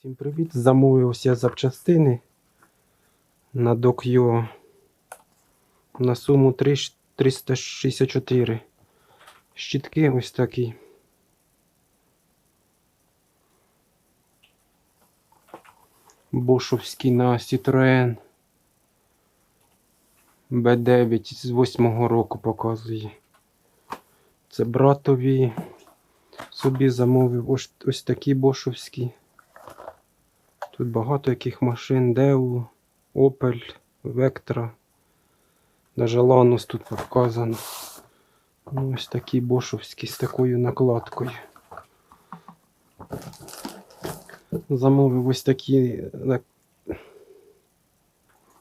Всім привіт! Замовив ось я запчастини на Док'Йо на суму 3 364. Щітки ось такі. Бошовські на Citroen B9 з 8 року показує. Це братові. Собі замовив ось, ось такі бошовські. Тут багато яких машин, Деу, Opel, Vectra. Даже Ланус тут показано. Ну, ось такі бошовські з такою накладкою. Замовив ось такі е,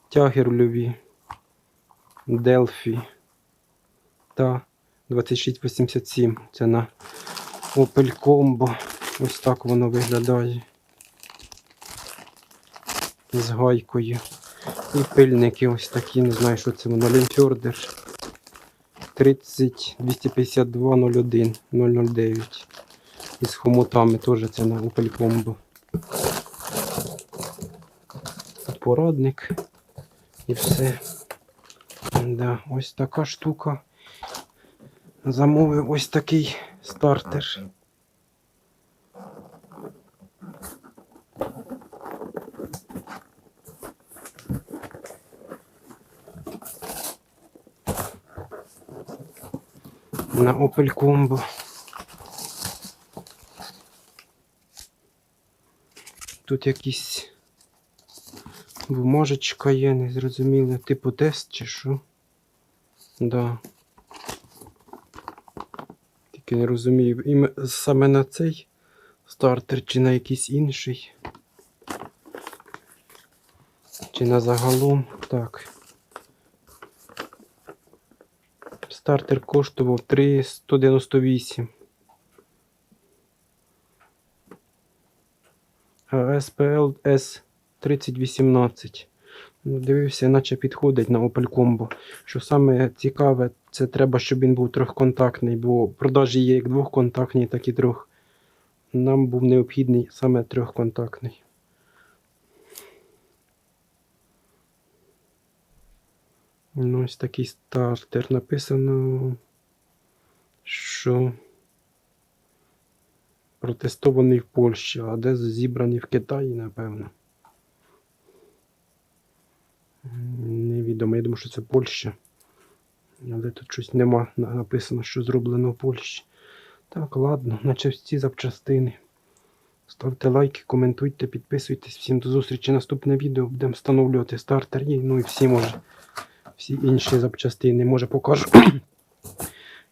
тяги Delphi та 2687. Це на Opel Combo. Ось так воно виглядає з гайкою. І пильники ось такі, не знаю, що це воно. Лінфьордер 30 252 01 009. І хомутами теж це на Opel Combo. Порадник і все. Да, ось така штука. Замовив ось такий стартер. На Opel Combo. Тут якісь бумажечка є, не зрозуміло, типу тест чи що. Да. Тільки не розумію, іме саме на цей стартер чи на якийсь інший. Чи на загалом. Так. Стартер коштував 398. А SPL S3018. Ну, Дивився, наче підходить на Opel Combo. Що саме цікаве, це треба, щоб він був трьохконтактний, бо продажі є як двохконтактні, так і трьох. Нам був необхідний саме трьохконтактний. Ну, ось такий стартер написано, що протестований в Польщі, а де зібраний в Китаї, напевно. Невідомо, я думаю, що це Польща. Але тут щось нема написано, що зроблено в Польщі. Так, ладно, наче всі запчастини. Ставте лайки, коментуйте, підписуйтесь. Всім до зустрічі. Наступне відео будемо встановлювати стартер. Ну і всі може всі інші запчастини. Може покажу,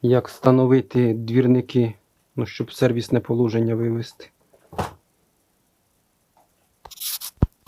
як встановити двірники, ну, щоб сервісне положення вивести.